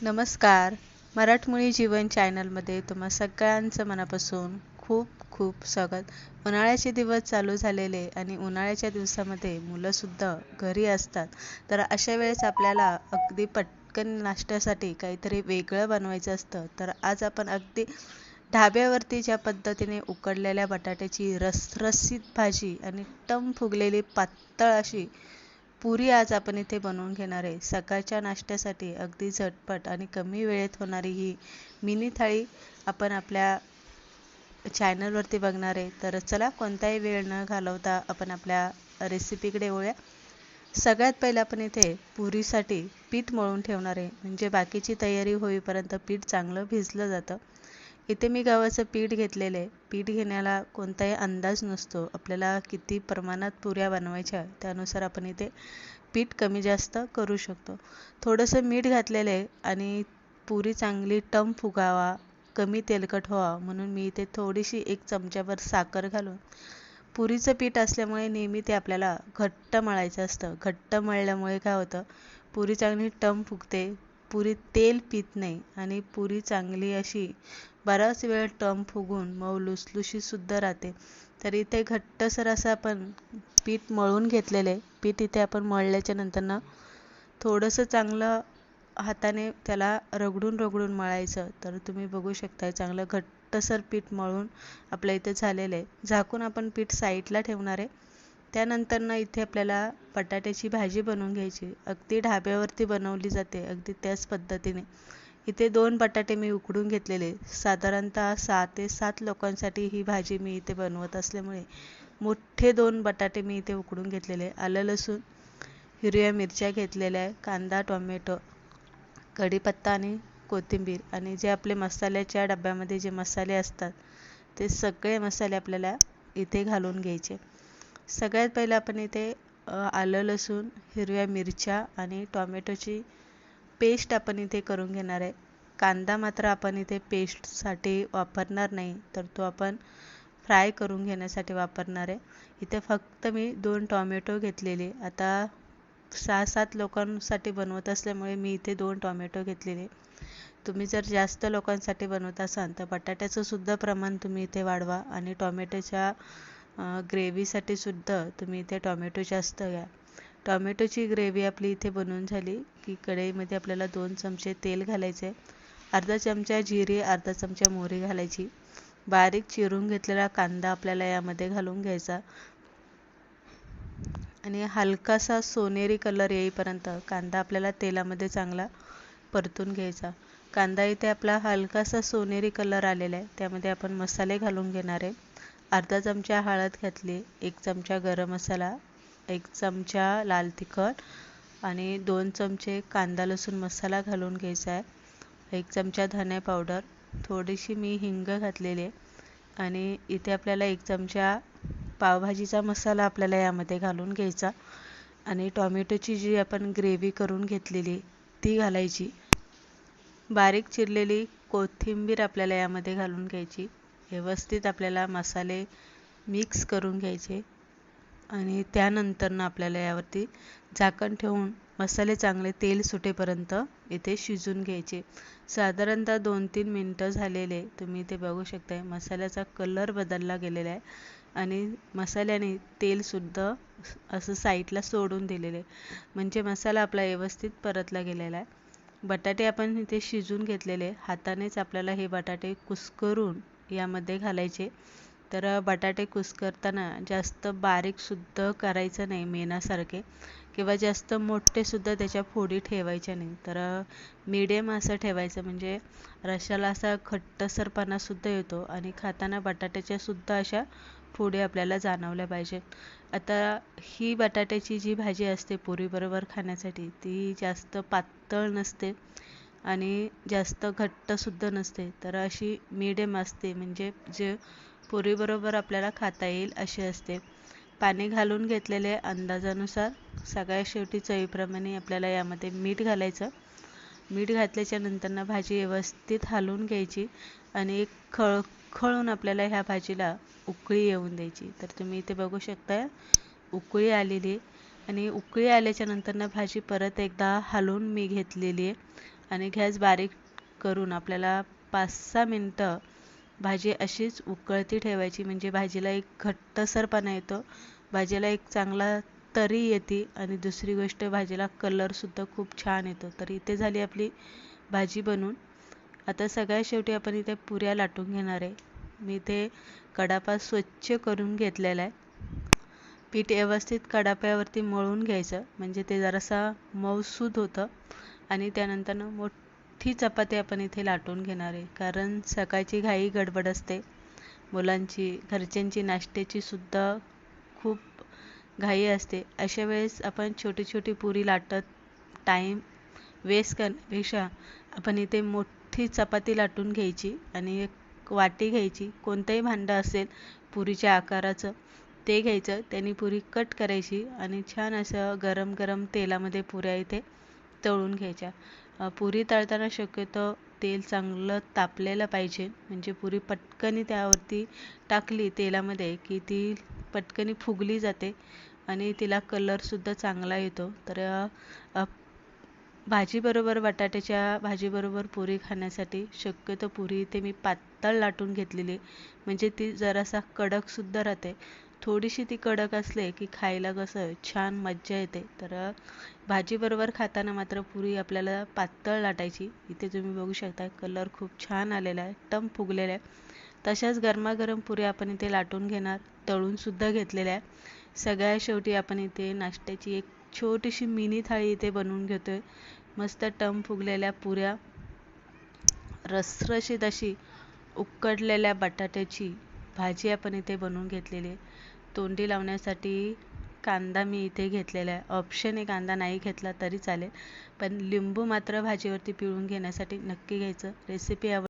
नमस्कार. मराठमोळी जीवन चॅनलमध्ये तुम्हा सगळ्यांचं मनापासून खूप खूप स्वागत. उन्हाळ्याचे दिवस चालू झालेले आणि उन्हाळ्याच्या दिवसामध्ये मुलंसुद्धा घरी असतात. तर अशा वेळेस आपल्याला अगदी पटकन नाश्त्यासाठी काहीतरी वेगळं बनवायचं असतं. तर आज आपण अगदी ढाब्यावरती ज्या पद्धतीने उकडलेल्या बटाट्याची रसरसीत भाजी आणि टम फुगलेली पातळ अशी पुरी आज आपण इथे बनवून घेणार आहे. सकाळच्या नाश्त्यासाठी अगदी झटपट आणि कमी वेळेत होणारी ही मिनी थाळी आपण आपल्या चॅनलवरती बघणार आहे. तर चला कोणताही वेळ न घालवता आपण आपल्या रेसिपीकडे वळूया. सगळ्यात पहिलं आपण इथे पुरीसाठी पीठ मळून ठेवणार आहे. म्हणजे बाकीची तयारी होईपर्यंत पीठ चांगलं भिजलं जातं. इथे मी गव्हाचं पीठ घेतलेलं आहे. पीठ घेण्याला कोणताही अंदाज नसतो. आपल्याला किती प्रमाणात पुऱ्या बनवायच्या त्यानुसार आपण इथे पीठ कमी जास्त करू शकतो. थोडंसं मीठ घातलेलं आहे आणि पुरी चांगली टम फुगावा कमी तेलकट व्हावा म्हणून मी इथे थोडीशी एक चमच्याभर साखर घालून पुरीचं पीठ असल्यामुळे नेहमी ते आपल्याला घट्ट मळायचं असतं. घट्ट मळल्यामुळे काय होतं? पुरी चांगली टम फुगते पुरी तेल पित नाही आणि पुरी चांगली अशी बराच वेळ टम फुगून मऊ लुसलुशीतसुद्धा राहते. तर इथे घट्टसर असं आपण पीठ मळून घेतलेलं आहे पीठ इथे आपण मळल्याच्या नंतरनं थोडंसं चांगलं हाताने त्याला रगडून रगडून मळायचं. तर तुम्ही बघू शकताय चांगलं घट्टसर पीठ मळून आपल्या इथे झालेलं. आहे झाकून आपण पीठ साईडला ठेवणार आहे. त्यानंतरनं इथे आपल्याला बटाट्याची भाजी बनवून घ्यायची. अगदी ढाब्यावरती बनवली जाते अगदी त्याच पद्धतीने. इथे दोन बटाटे मी उकडून घेतलेले. साधारणतः सहा ते सात लोकांसाठी ही भाजी मी इथे बनवत असल्यामुळे मोठे दोन बटाटे मी इथे उकडून घेतलेले. आलं लसूण हिरव्या मिरच्या घेतलेल्या आहे कांदा टोमॅटो कढीपत्ता आणि कोथिंबीर. आणि जे आपले मसाल्याच्या डब्यामध्ये जे मसाले असतात ते सगळे मसाले आपल्याला इथे घालून घ्यायचे. सगळ्यात पहिलं आपण इथे आलं लसूण हिरव्या मिरच्या आणि टॉमॅटोची पेस्ट आपण इथे करून घेणार आहे. कांदा मात्र आपण इथे पेस्टसाठी वापरणार नाही तर तो आपण फ्राय करून घेण्यासाठी वापरणार आहे. इथे फक्त मी दोन टॉमॅटो घेतलेले. आता सहा सात लोकांसाठी बनवत असल्यामुळे मी इथे दोन टॉमॅटो घेतलेले. तुम्ही जर जास्त लोकांसाठी बनवत असाल तर बटाट्याचं सुद्धा प्रमाण तुम्ही इथे वाढवा आणि टॉमॅटोच्या ग्रेव्हीसाठी सुद्धा तुम्ही इथे टॉमॅटो जास्त घ्या. टॉमॅटोची ग्रेव्ही आपली इथे बनवून झाली. की कढईमध्ये आपल्याला दोन चमचे तेल घालायचे अर्धा चमचा जिरे अर्धा चमचा मोहरी घालायची. बारीक चिरून घेतलेला कांदा आपल्याला यामध्ये घालून घ्यायचा. आणि हलकासा सोनेरी कलर येईपर्यंत कांदा आपल्याला तेलामध्ये चांगला परतून घ्यायचा. कांदा इथे आपला हलकासा सोनेरी कलर आलेला आहे. त्यामध्ये आपण मसाले घालून घेणार आहे. अर्धा चमचा हळद घातली एक चमचा गरम मसाला एक चमचा लाल तिखट आणि दोन चमचे कांदा लसूण मसाला घालून घ्यायचा आहे. एक चमचा धने पावडर थोडीशी मी हिंग घातलेली आहे आणि इथे आपल्याला एक चमचा पावभाजीचा मसाला आपल्याला यामध्ये घालून घ्यायचा आणि टॉमॅटोची जी आपण ग्रेव्ही करून घेतलेली ती घालायची. बारीक चिरलेली कोथिंबीर आपल्याला यामध्ये घालून घ्यायची. व्यवस्थित आपल्याला मसाले मिक्स करून घ्यायचे. आणि त्यानंतरनं आपल्याला यावरती झाकण ठेवून मसाले चांगले तेल सुटेपर्यंत इथे शिजून घ्यायचे. साधारणतः दोन तीन मिनटं झालेले तुम्ही इथे बघू शकताय. मसाल्याचा कलर बदलला गेलेला आहे आणि मसाल्याने तेलसुद्धा असं साईडला सोडून दिलेले. म्हणजे मसाला आपला व्यवस्थित परतला गेलेला आहे. बटाटे आपण इथे शिजून घेतलेले. हातानेच आपल्याला हे बटाटे कुस्करून यामध्ये घालायचे. तर बटाटे कुस्करताना जास्त बारीकसुद्धा करायचं नाही मेनासारखे किंवा जास्त मोठेसुद्धा त्याच्या फोडी ठेवायच्या नाही. तर मिडियम असं ठेवायचं म्हणजे रशाला असा खट्टसरपणासुद्धा येतो आणि खाताना बटाट्याच्यासुद्धा अशा फोडी आपल्याला जाणवल्या पाहिजेत. आता ही बटाट्याची जी भाजी असते पुरीबरोबर खाण्यासाठी ती जास्त पातळ नसते आणि जास्त घट्टसुद्धा नसते. तर अशी मिडियम असते म्हणजे जे पुरीबरोबर आपल्याला खाता येईल अशी असते. पाणी घालून घेतलेले अंदाजानुसार सगळ्या शेवटी चवीप्रमाणे आपल्याला यामध्ये मीठ घालायचं. मीठ घातल्याच्या नंतरनं भाजी व्यवस्थित हलवून घ्यायची आणि एक खळ खळून आपल्याला ह्या भाजीला उकळी येऊन द्यायची. तर तुम्ही इथे बघू शकता उकळी आलेली आणि उकळी आल्याच्यानंतर भाजी परत एकदा हलवून मी घेतलेली आहे. आणि गॅस बारीक करून आपल्याला पाच सहा मिनटं भाजी अशीच उकळती ठेवायची म्हणजे भाजीला एक घट्टसरपणा येतो. भाजीला एक चांगला तरी येते आणि दुसरी गोष्ट भाजीला कलरसुद्धा खूप छान येतो. तर इथे झाली आपली भाजी बनवून आता सगळ्यात शेवटी आपण इथे पुऱ्या लाटून घेणार आहे. मी इथे कडापा स्वच्छ करून घेतलेला आहे. पीठ व्यवस्थित कडाप्यावरती मळून घ्यायचं म्हणजे ते जरासा मऊसूद होतं. आणि त्यानंतरनं मोठ चपाती आपण इथे लाटून घेणार आहे. कारण सकाळची घाई गडबड असते. मुलांची घरच्यांची नाश्त्याची सुद्धा खूप घाई असते. अशा वेळेस आपण छोटी छोटी पुरी लाटत टाईम वेस्ट करण्यापेक्षा आपण इथे मोठी चपाती लाटून घ्यायची आणि एक वाटी घ्यायची. कोणतंही भांडं असेल पुरीच्या आकाराचं ते घ्यायचं. त्यांनी पुरी कट करायची आणि छान असं गरम गरम तेलामध्ये पुऱ्या इथे तळून घ्यायच्या. पुरी तळताना शक्यतो तेल चांगलं तापलेलं पाहिजे. म्हणजे पुरी पटकनी त्यावरती टाकली तेलामध्ये की ती पटकनी फुगली जाते आणि तिला कलरसुद्धा चांगला येतो. तर भाजीबरोबर बटाट्याच्या भाजीबरोबर पुरी खाण्यासाठी शक्यतो पुरी इथे मी पातळ लाटून घेतलेली म्हणजे ती जरासा कडकसुद्धा राहते. थोडीशी ती कडक असले की खायला कसं छान मज्जा येते. तर भाजीबरोबर खाताना मात्र पुरी आपल्याला पातळ लाटायची. इथे तुम्ही बघू शकता कलर खूप छान आलेला आहे टम फुगलेला आहे. तशाच गरमागरम पुरी आपण इथे लाटून घेणार तळूनसुद्धा घेतलेल्या आहे. सगळ्या शेवटी आपण इथे नाश्त्याची एक छोटीशी मिनी थाळी इथे बनवून घेतोय. मस्त टम फुगलेल्या पुऱ्या रसरशीत अशी उकडलेल्या बटाट्याची भाजी आपण इथे बनवून घेतलेली आहे. तोंडी लावण्यासाठी कांदा मी इथे घेतलेला आहे. ऑप्शन आहे कांदा नाही घेतला तरी चालेल. पण लिंबू मात्र भाजीवरती पिळून घेण्यासाठी नक्की घ्यायचं. रेसिपी आवड